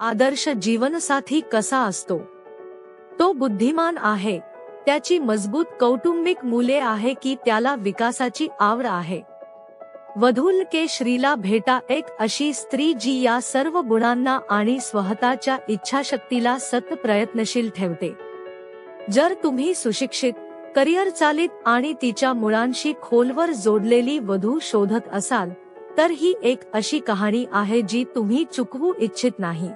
आदर्श जीवनसाथी कसा असतो? तो बुद्धिमान आहे. त्याची मजबूत कौटुंबिक मुले आहे की त्याला विकासाची आवड आहे. वधूल के श्रीला भेटा एक अशी स्त्री जी या सर्व गुणांना आणि स्वतःच्या इच्छाशक्तीला सत प्रयत्नशील ठेवते. जर तुम्ही सुशिक्षित करिअर चालित आणि तिच्या मुळांशी खोलवर जोडलेली वधू शोधत असाल तर ही एक अशी कहाणी आहे जी तुम्ही चुकवू इच्छित नाही.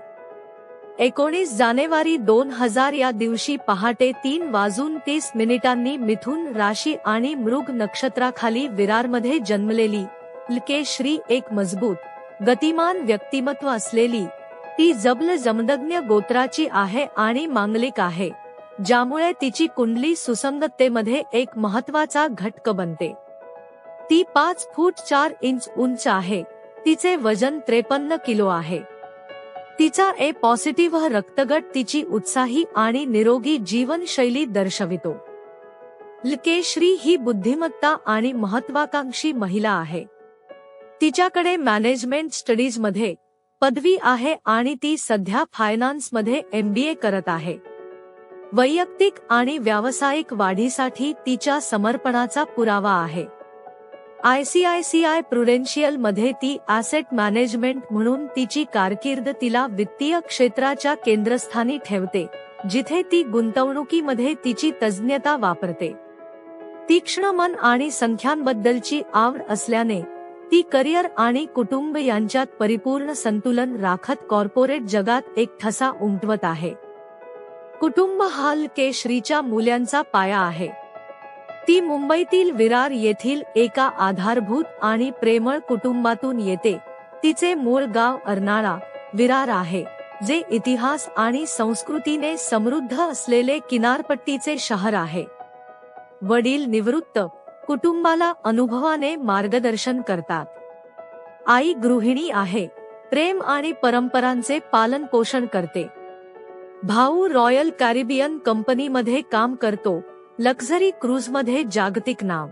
एकोणीस जानेवारी दोन हजार या दिवशी पहाटे तीन वाजून तीस मिनिटांनी मिथुन राशी आणि मृग नक्षत्राखाली विरारमध्ये जन्मलेली. लके श्री एक मजबूत गतिमान व्यक्तिमत्व असलेली. ती जबल जमदग्न गोत्राची आहे आणि मांगलिक आहे ज्यामुळे तिची कुंडली सुसंगततेमध्ये एक महत्त्वाचा घटक बनते. ती पाच फूट चार इंच उंच आहे तिचे वजन त्रेपन्न किलो आहे. तिचा ए पॉझिटिव्ह रक्तगट तिची उत्साही आणि निरोगी जीवनशैली दर्शवितो. लकेश्री ही बुद्धिमत्ता आणि महत्वाकांक्षी महिला आहे. तिच्याकडे मॅनेजमेंट स्टडीजमध्ये पदवी आहे आणि ती सध्या फायनान्समध्ये एमबीए करत आहे. वैयक्तिक आणि व्यावसायिक वाढीसाठी तिच्या समर्पणाचा पुरावा आहे. आयसीआयसीआय प्रुडेन्शियलमध्ये ती ॲसेट मॅनेजमेंट म्हणून तिची कारकीर्द तिला वित्तीय क्षेत्राच्या केंद्रस्थानी ठेवते जिथे ती गुंतवणुकीमध्ये तिची तज्ज्ञता वापरते. तीक्ष्ण मन आणि संख्यांबद्दलची आवड असल्याने ती करिअर आणि कुटुंब यांच्यात परिपूर्ण संतुलन राखत कॉर्पोरेट जगात एक ठसा उमटवत आहे. कुटुंब हाल के श्रीच्या मूल्यांचा पाया आहे. ती मुंबईतील विरार येथील एका आधारभूत आणि प्रेमळ कुटुंबातून येते. तिचे मूळ गाव अर्नाळा विरार आहे जे इतिहास आणि संस्कृतीने समृद्ध असलेले किनारपट्टीचे शहर आहे. वडील निवृत्त कुटुंबाला अनुभवाने मार्गदर्शन करतात. आई गृहिणी आहे प्रेम आणि परंपरांचे पालन पोषण करते. भाऊ रॉयल कॅरिबियन कंपनीमध्ये काम करतो लक्झरी क्रूजमध्ये जागतिक नाव.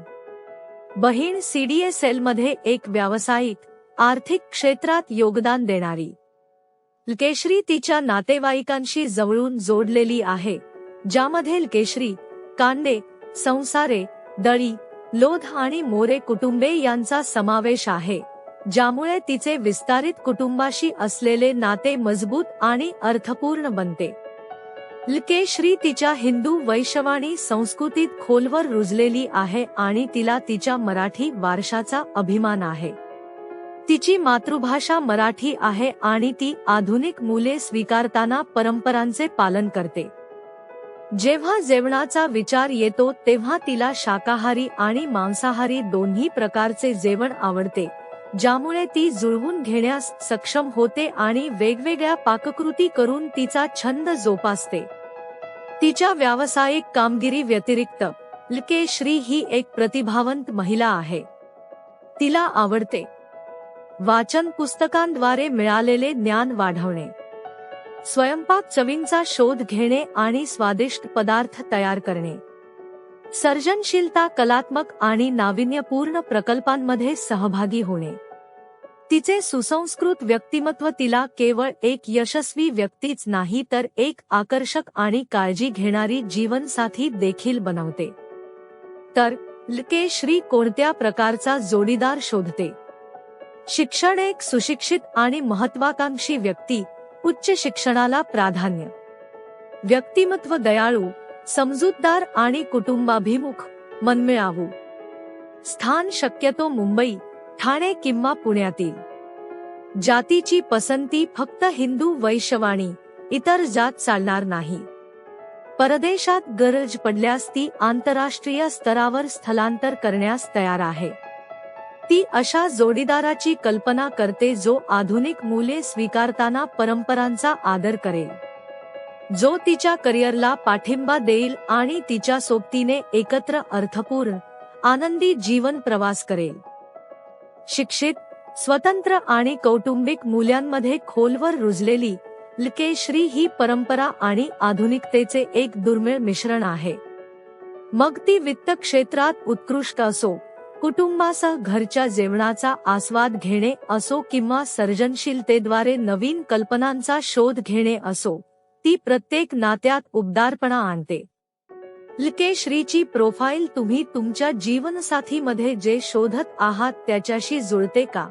बहीण सीडीएसएलमध्ये एक व्यावसायिक आर्थिक क्षेत्रात योगदान देणारी. केशरी तिच्या नातेवाईकांशी जवळून जोडलेली आहे ज्यामध्ये केशरी कांडे संसारे दळी लोध आणि मोरे कुटुंबे यांचा समावेश आहे ज्यामुळे तिचे विस्तारित कुटुंबाशी असलेले नाते मजबूत आणि अर्थपूर्ण बनते. लकेश्री तिच्या हिंदू वैशवाणी संस्कृतीत खोलवर रुजलेली आहे आणि तिला तिच्या मराठी वारशाचा अभिमान आहे. तिची मातृभाषा मराठी आहे आणि ती आधुनिक मुले स्वीकारताना परंपरांचे पालन करते. जेव्हा जेवणाचा विचार येतो तेव्हा तिला शाकाहारी आणि मांसाहारी दोन्ही प्रकारचे जेवण आवडते. ज्यामुळे ती जुळवून घेण्यास सक्षम होते आणि वेगवेगळ्या पाककृती करून तिचा छंद जोपासते. तिच्या व्यावसायिक कामगिरी व्यतिरिक्त लके श्री ही एक प्रतिभावंत महिला आहे. तिला आवडते. वाचन पुस्तकांद्वारे मिळालेले ज्ञान वाढवणे. स्वयंपाक चवींचा शोध घेणे आणि स्वादिष्ट पदार्थ तयार करणे. सर्जनशीलता कलात्मक आणि नाविन्यपूर्ण प्रकल्पांमध्ये सहभागी होणे. तिचे सुसंस्कृत व्यक्तिमत्व तिला केवळ एक यशस्वी व्यक्तीच नाही तर एक आकर्षक आणि काळजी घेणारी जीवनसाथी देखील बनवते. तर लके श्री कोणत्या प्रकारचा जोडीदार शोधते? शिक्षण एक सुशिक्षित आणि महत्वाकांक्षी व्यक्ती उच्च शिक्षणाला प्राधान्य. व्यक्तिमत्व दयाळू समजूतदार आणि कुटुंबाभिमुख मनमिळावू. स्थान शक्यतो मुंबई ठाणे किंवा पुण्यातील. जातीची पसंती फक्त हिंदू वैश्यवाणी इतर जात चालणार नाही. परदेशात गरज पडल्यास ती आंतरराष्ट्रीय स्तरावर स्थलांतर करण्यास तयार आहे. ती अशा जोडीदाराची कल्पना करते जो आधुनिक मूल्ये स्वीकारताना परंपरांचा आदर करेल. जो तिच्या करिअरला पाठिंबा देईल आणि तिच्या सोबतीने एकत्र अर्थपूर्ण आनंदी जीवन प्रवास करेल. शिक्षित स्वतंत्र आणि कौटुंबिक मूल्यांमध्ये खोलवर रुजलेली लकेश्री ही परंपरा आणि आधुनिकतेचे एक दुर्मिळ मिश्रण आहे. मग ती वित्त क्षेत्रात उत्कृष्ट असो कुटुंबासह घरच्या जेवणाचा आस्वाद घेणे असो किंवा सर्जनशीलतेद्वारे नवीन कल्पनांचा शोध घेणे असो ती प्रत्येक नात्यात उबदारपणा आणते. लकेश्रीची प्रोफाईल तुम्ही तुमच्या जीवनसाथीमध्ये जे शोधत आहात त्याच्याशी जुळते का?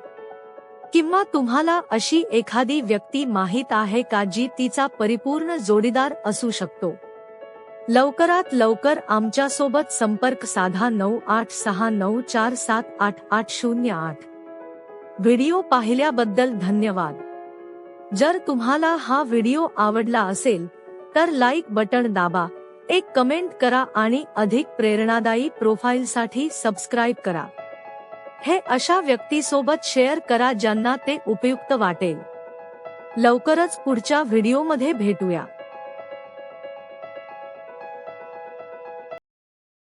किंवा तुम्हाला अशी एखादी व्यक्ती माहीत आहे का जी तिचा परिपूर्ण जोडीदार असू शकतो? लवकरात लवकर आमच्यासोबत संपर्क साधा नऊ आठ सहा नऊ चार सात आठ आठ शून्य आठ. व्हिडिओ पाहिल्याबद्दल धन्यवाद. जर तुम्हाला हा व्हिडिओ आवडला असेल तर लाईक बटण दाबा. एक कमेंट करा आणि अधिक प्रेरणादायी प्रोफाईलसाठी सबस्क्राईब करा. हे अशा व्यक्तीसोबत शेअर करा ज्यांना ते उपयुक्त वाटेल. लवकरच पुढच्या व्हिडिओमध्ये भेटूया.